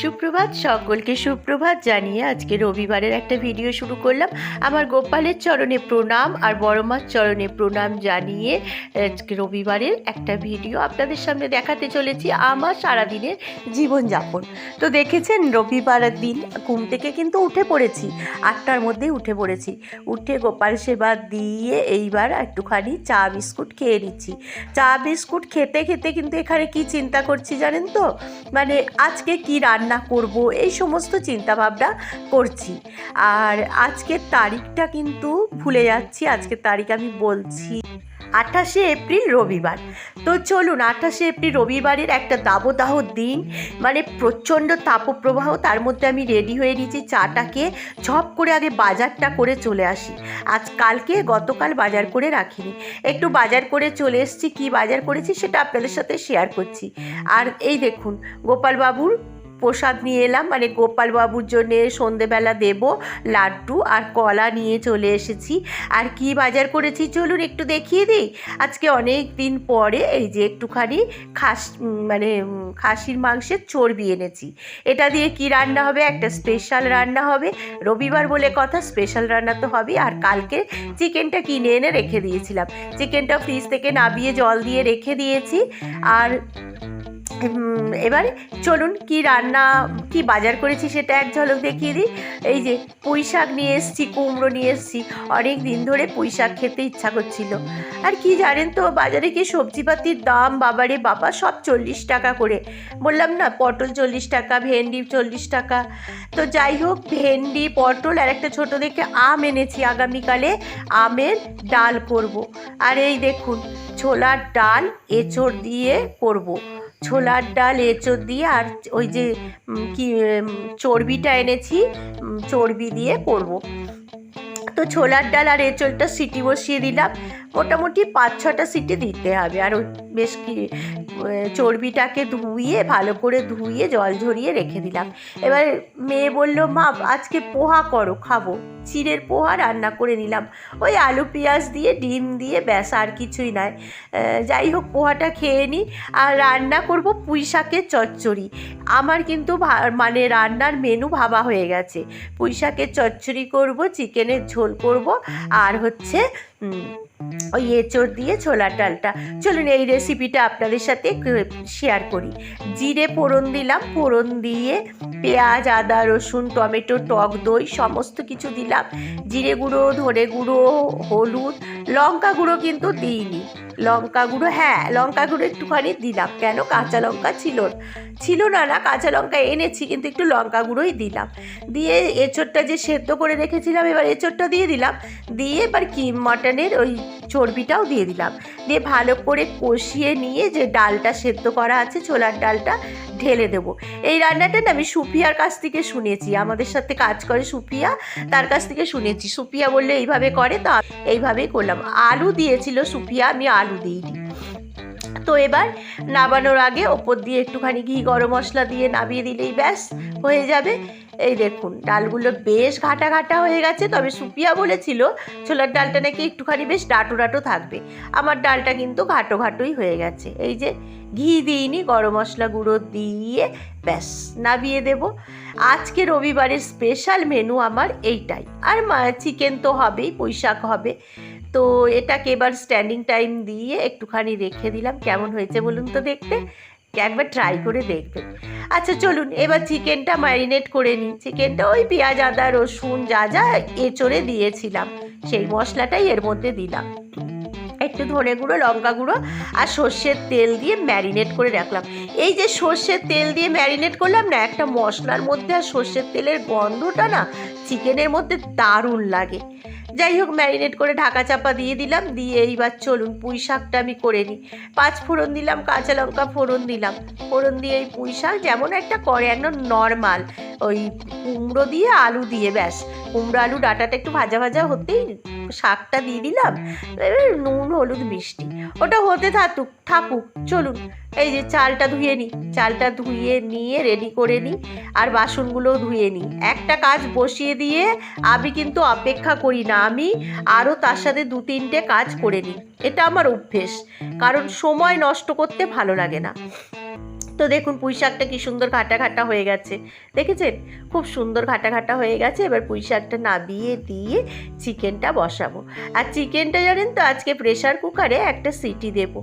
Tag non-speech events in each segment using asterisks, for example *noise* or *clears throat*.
সুপ্রভাত, সকলকে সুপ্রভাত জানিয়ে আজকে রবিবারের একটা ভিডিও শুরু করলাম। আমার গোপালের চরণে প্রণাম আর বড় মার চরণে প্রণাম জানিয়ে আজকে রবিবারের একটা ভিডিও আপনাদের সামনে দেখাতে চলেছি আমার সারাদিনের জীবনযাপন। তো দেখেছেন রবিবারের দিন ঘুম থেকে কিন্তু উঠে পড়েছি, আটটার মধ্যেই উঠে পড়েছি। উঠে গোপাল সেবা দিয়ে এইবার একটুখানি চা বিস্কুট খেয়ে নিচ্ছি। চা বিস্কুট খেতে খেতে কিন্তু এখানে কি চিন্তা করছি জানেন তো? মানে আজকে কি রান্না করব, এই সমস্ত চিন্তাভাবনা করছি। আর আজকের তারিখটা কিন্তু ভুলে যাচ্ছি, আজকের তারিখ আমি বলছি আঠাশে এপ্রিল রবিবার। তো চলুন, আঠাশে এপ্রিল রবিবারের একটা দাবদাহ দিন মানে প্রচণ্ড তাপপ্রবাহ, তার মধ্যে আমি রেডি হয়ে নিয়েছি চাটাকে, ঝপ করে আগে বাজারটা করে চলে আসি। আজ কালকে গতকাল বাজার করে রাখিনি। একটু বাজার করে চলে এসেছি, কী বাজার করেছি সেটা আপনাদের সাথে শেয়ার করছি। আর এই দেখুন, গোপালবাবুর প্রসাদ নিয়ে এলাম। মানে গোপালবাবুর জন্যে সন্ধেবেলা দেব, লাড্ডু আর কলা নিয়ে চলে এসেছি। আর কি বাজার করেছি চলুন একটু দেখিয়ে দিই। আজকে অনেক দিন পরে এই যে একটুখানি খাস মানে খাসির মাংসের চর্বি এনেছি। এটা দিয়ে কি রান্না হবে? একটা স্পেশাল রান্না হবে। রবিবার বলে কথা স্পেশাল রান্না তো হবে আর কালকে চিকেনটা কিনে এনে রেখে দিয়েছিলাম। চিকেনটা ফ্রিজ থেকে নাবিয়ে জল দিয়ে রেখে দিয়েছি। আর এবারে চলুন কি রান্না, কি বাজার করেছি সেটা এক ঝলক দেখিয়ে দিই। এই যে পুঁই শাক নিয়ে এসেছি, কুমড়ো নিয়ে এসেছি। অনেক দিন ধরে পুঁই শাক খেতে ইচ্ছা করছিল। আর কি জানেন তো, বাজারে কি সবজিপাতির দাম বাবারে বাবা, সব চল্লিশ টাকা করে। বললাম না, পটল চল্লিশ টাকা, ভেন্ডি চল্লিশ টাকা। তো যাই হোক, ভেন্ডি, পটল আর একটা ছোটো দেখে আম এনেছি আগামীকালে। আমের ডাল করব। আর এই দেখুন, ছোলার ডাল, এঁচড় দিয়ে করব। ছোলার ডাল, এঁচড় দিয়ে আর ওই যে কি চর্বিটা এনেছি চর্বি দিয়ে করব। তো ছোলার ডাল আর এঁচড়টা সিটি বসিয়ে দিলাম মোটামুটি পাঁচ ছটা সিটি দিতে হবে আর বেশ কি চর্বিটাকে ধুইয়ে ভালো করে ধুইয়ে জল ঝরিয়ে রেখে দিলাম। এবার মেয়ে বলল মা আজকে পোহা করো খাব। চিড়ের পোহা রান্না করে নিলাম। ওই আলু পেঁয়াজ দিয়ে ডিম দিয়ে ব্যাস আর কিছুই আহ, যাই হোক পোহাটা খেয়ে নিই আর রান্না করব পুঁই শাকের চচ্চড়ি। আমার কিন্তু মানে রান্নার মেনু ভাবা হয়ে গেছে। পুঁই শাকের চচ্চড়ি করব চিকেনের ঝোল করব আর হচ্ছে ওই এঁচড় দিয়ে ছোলার ডালটা। চলুন এই রেসিপিটা আপনাদের সাথে শেয়ার করি। জিরে ফোড়ন দিলাম, ফোড়ন দিয়ে পেঁয়াজ, আদা, রসুন, টমেটো, টক দই সমস্ত কিছু দিলাম। জিরে গুঁড়ো ধরে গুঁড়ো, হলুদ, লঙ্কা গুঁড়ো কিন্তু দিইনি। লঙ্কা গুঁড়ো হ্যাঁ লঙ্কা গুঁড়ো একটুখানি দিলাম কেন? কাঁচা লঙ্কা ছিল ছিল না না, কাঁচা লঙ্কা এনেছি, কিন্তু একটু লঙ্কা গুঁড়োই দিলাম। দিয়ে এঁচড়টা যে সেদ্ধ করে রেখেছিলাম, এবার এঁচড়টা দিয়ে দিলাম। দিয়ে এবার কি, মটনের ওই চর্বিটাও দিয়ে দিলাম। দিয়ে ভালো করে কষিয়ে নিয়ে যে ডালটা সেদ্ধ করা আছে, ছোলার ডালটা ঢেলে দেবো। এই রান্নাটা না আমি সুফিয়ার কাছ থেকে শুনেছি। আমাদের সাথে কাজ করে সুফিয়া তার কাছ থেকে শুনেছি। সুফিয়া বললে এইভাবে করে, তো এইভাবেই করলাম। আলু দিয়েছিল সুফিয়া আমি আলু দিইনি তো এবার নামানোর আগে ওপর দিয়ে একটুখানি ঘি, গরম মশলা দিয়ে নামিয়ে দিলেই ব্যাস, হয়ে যাবে। এই দেখুন, ডালগুলো বেশ ঘাটা ঘাটা হয়ে গেছে, তবে সুপিয়া বলেছিল, ছোলার ডালটা নাকি একটুখানি বেশ ডাটো ডাটো থাকবে। আমার ডালটা কিন্তু ঘাটো ঘাটোই হয়ে গেছে। এই যে ঘি দিইনি, গরম মশলা গুঁড়ো দিয়ে ব্যাস, নামিয়ে দেব। আজকে রবিবারের স্পেশাল মেনু আমার এইটাই। আর চিকেন তো হবেই, পুঁইশাক হবে। তো এটাকে এবার স্ট্যান্ডিং টাইম দিয়ে একটুখানি রেখে দিলাম। কেমন হয়েছে বলুন তো দেখতে? একবার ট্রাই করে দেখবেন। আচ্ছা চলুন, এবার চিকেনটা ম্যারিনেট করে নিই। চিকেনটা ওই পেঁয়াজ, আদা, রসুন, যা যা এঁচড়ে দিয়েছিলাম, সেই মশলাটাই এর মধ্যে দিলাম। একটু ধনে গুঁড়ো, লঙ্কা গুঁড়ো আর সর্ষের তেল দিয়ে ম্যারিনেট করে রাখলাম। এই যে সর্ষের তেল দিয়ে ম্যারিনেট করলাম না, একটা মশলার মধ্যে আর সর্ষের তেলের গন্ধটা না চিকেনের মধ্যে দারুণ লাগে। যাই হোক ম্যারিনেট করে ঢাকা চাপা দিয়ে দিলাম, দিয়ে এইবার চলুন পুঁই শাকটা আমি করে নিই। পাঁচ ফোড়ন দিলাম, কাঁচা লঙ্কা ফোড়ন দিলাম। ফোড়ন দিয়ে এই পুঁই শাক যেমন একটা করে, একদম নর্মাল ওই কুমড়ো দিয়ে আলু দিয়ে, ব্যাস। কুমড়ো আলু ডাটাটা একটু ভাজা ভাজা হতেই শাকটা দিয়ে দিলাম। এবার নুন হলুদ মিষ্টি। ওটা হতে থাকুক থাকুক চলুন। এই যে চালটা ধুয়ে নিই চালটা ধুয়ে নিয়ে রেডি করে নিই আর বাসনগুলোও ধুয়ে নিই একটা কাজ বসিয়ে দিয়ে আমি কিন্তু অপেক্ষা করি না আমি আরও তার সাথে দু তিনটে কাজ করে নিই এটা আমার অভ্যেস কারণ সময় নষ্ট করতে ভালো লাগে না। তো দেখুন পুঁই শাকটা কী সুন্দর ঘাটা ঘাটা হয়ে গেছে। দেখেছেন? খুব সুন্দর ঘাটা ঘাটা হয়ে গেছে, এবার পুঁই শাকটা নাবিয়ে দিয়ে চিকেনটা বসাবো। আর চিকেনটা জানেন তো, আজকে প্রেশার কুকারে একটা সিটি দেবো।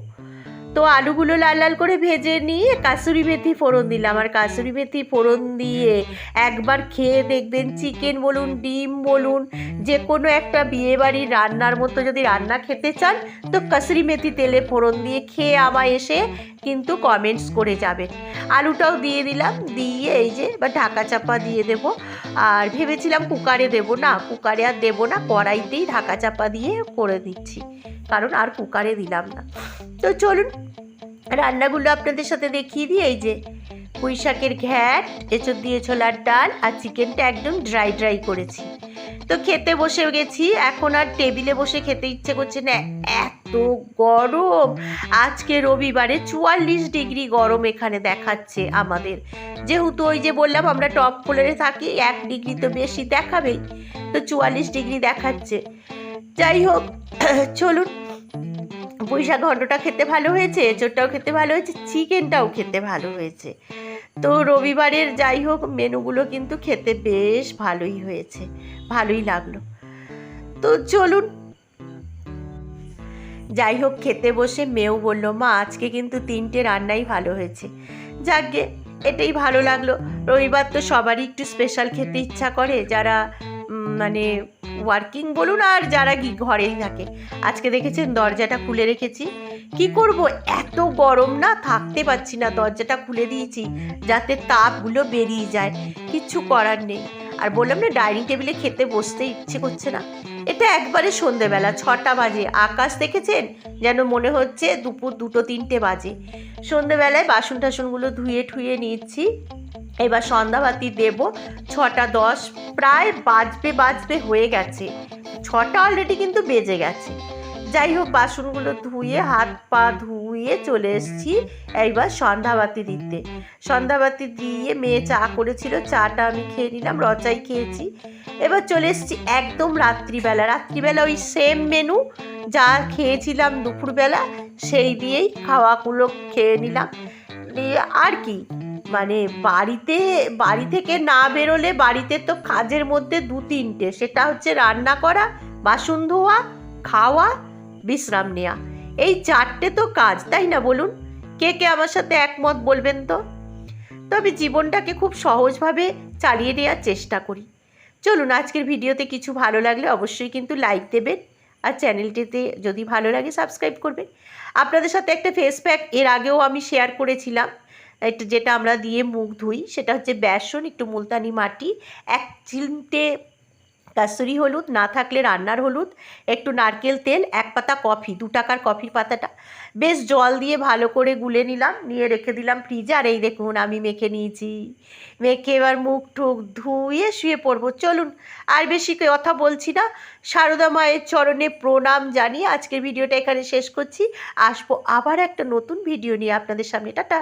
তো আলুগুলো লাল লাল করে ভেজে নিয়ে কাসুরি মেথি ফোড়ন দিলাম। আর কাসুরি মেথি ফোড়ন দিয়ে একবার খেয়ে দেখবেন, চিকেন বলুন, ডিম বলুন যে কোনো একটা বিয়েবাড়ির রান্নার মতো যদি রান্না খেতে চান, তো কাসুরি মেথি তেলে ফোড়ন দিয়ে খেয়ে আমায় এসে কিন্তু কমেন্টস করে যাবেন। আলুটাও দিয়ে দিলাম, দিয়ে এই যে এবার ঢাকা চাপা দিয়ে দেব। আর ভেবেছিলাম কুকারে দেব না, কুকারে আর দেবো না, কড়াইতেই ঢাকা চাপা দিয়ে করে দিচ্ছি। কারণ আর কুকারে দিলাম না। তো চলুন, রান্নাগুলো আপনাদের সাথে দেখিয়ে দিই। এই যে পুঁই শাকের ঘ্যাট, এঁচড় দিয়ে ছোলার ডাল আর চিকেনটা একদম ড্রাই ড্রাই করেছি। তো খেতে বসে গেছি, এখন আর টেবিলে বসে খেতে ইচ্ছে করছে না। এত গরম! আজকে রবিবারে চুয়াল্লিশ ডিগ্রি গরম এখানে দেখাচ্ছে আমাদের। যেহেতু ওই যে বললাম, আমরা টপ ফ্লোরে থাকি, এক ডিগ্রি তো বেশি দেখাবেই। তো চুয়াল্লিশ ডিগ্রি দেখাচ্ছে। যাই হোক, *clears throat* চলুন পুঁইশাক ঘন্টটা খেতে ভালো হয়েছে, এঁচোড়টাও খেতে ভালো হয়েছে, চিকেনটাও খেতে ভালো হয়েছে। তো রবিবারের যাই হোক, মেনুগুলো কিন্তু খেতে বেশ ভালোই হয়েছে, ভালোই লাগল। তো চলুন। যাই হোক, খেতে বসে মেয়েও বলল, মা, আজকে কিন্তু তিনটে রান্নাই ভালো হয়েছে। যাকগে এটাই ভালো লাগল। রবিবার তো সবারই একটু স্পেশাল খেতে ইচ্ছা করে, যারা মানে ওয়ার্কিং বলুন আর যারা কি ঘরেই থাকে। আজকে দেখেছেন দরজাটা খুলে রেখেছি। কি করব? এত গরম না? থাকতে পারছি না। দরজাটা খুলে দিয়েছি যাতে তাপগুলো বেরিয়ে যায়। কিচ্ছু করার নেই। আর বললাম না, ডাইনিং টেবিলে খেতে বসতে ইচ্ছে করছে না। এটা একবারে সন্ধেবেলা, ছটা বাজে। আকাশ দেখেছেন? যেন মনে হচ্ছে দুপুর দুটো তিনটে বাজে। সন্ধেবেলায় বাসন টাসনগুলো ধুয়ে ঠুয়ে নিচ্ছি। এবার সন্ধ্যাবাতি দেব, ছটা দশ, প্রায় বাজবে বাজবে হয়ে গেছে। ছটা অলরেডি কিন্তু বেজে গেছে। যাই হোক, বাসনগুলো ধুয়ে, হাত পা ধুয়ে চলে এসেছি এইবার সন্ধ্যাবাতি দিতে। সন্ধ্যাবাতি দিয়ে মেয়ে চা করেছিল, চাটা আমি খেয়ে নিলাম, রচাই খেয়েছি। এবার চলে এসেছি একদম রাত্রিবেলা। রাত্রিবেলা ওই সেম মেনু যা খেয়েছিলাম দুপুরবেলা, সেই দিয়েই খাওয়াগুলো খেয়ে নিলাম। আর কি? মানে বাড়িতে বাড়ি থেকে না বেরোলে বাড়িতে তো কাজের মধ্যে দু তিনটে। সেটা হচ্ছে রান্না করা, বাসন ধোয়া, খাওয়া, বিশ্রাম নেওয়া এই চারটে তো কাজ, তাই না বলুন? কে কে আমার সাথে একমত বলবেন তো? তবে জীবনটাকে খুব সহজভাবে চালিয়ে নেওয়ার চেষ্টা করি। চলুন, আজকের ভিডিওতে কিছু ভালো লাগলে অবশ্যই কিন্তু লাইক দেবেন আর চ্যানেলটিতে যদি ভালো লাগে সাবস্ক্রাইব করবেন। আপনাদের সাথে একটা ফেস প্যাক এর আগেও আমি শেয়ার করেছিলাম। এটা যেটা আমরা দিয়ে মুখ ধুই, সেটা হচ্ছে বেসন, একটু মুলতানি মাটি, এক চিমটে কাসুরি হলুদ, না থাকলে রান্নার হলুদ, একটু নারকেল তেল, এক পাতা কফি, দু টাকার কফির পাতাটা। বেশ জল দিয়ে ভালো করে গুলে নিলাম, নিয়ে রেখে দিলাম ফ্রিজে, আর এই দেখুন আমি মেখে নিয়েছি। মেখে এবার মুখ টুক ধুয়ে শুয়ে পড়ব। চলুন, আর বেশি কথা বলছি না। সারদা মায়ের চরণে প্রণাম জানিয়ে আজকের ভিডিওটা এখানে শেষ করছি। আসব আবার একটা নতুন ভিডিও নিয়ে আপনাদের সামনে। টাটা!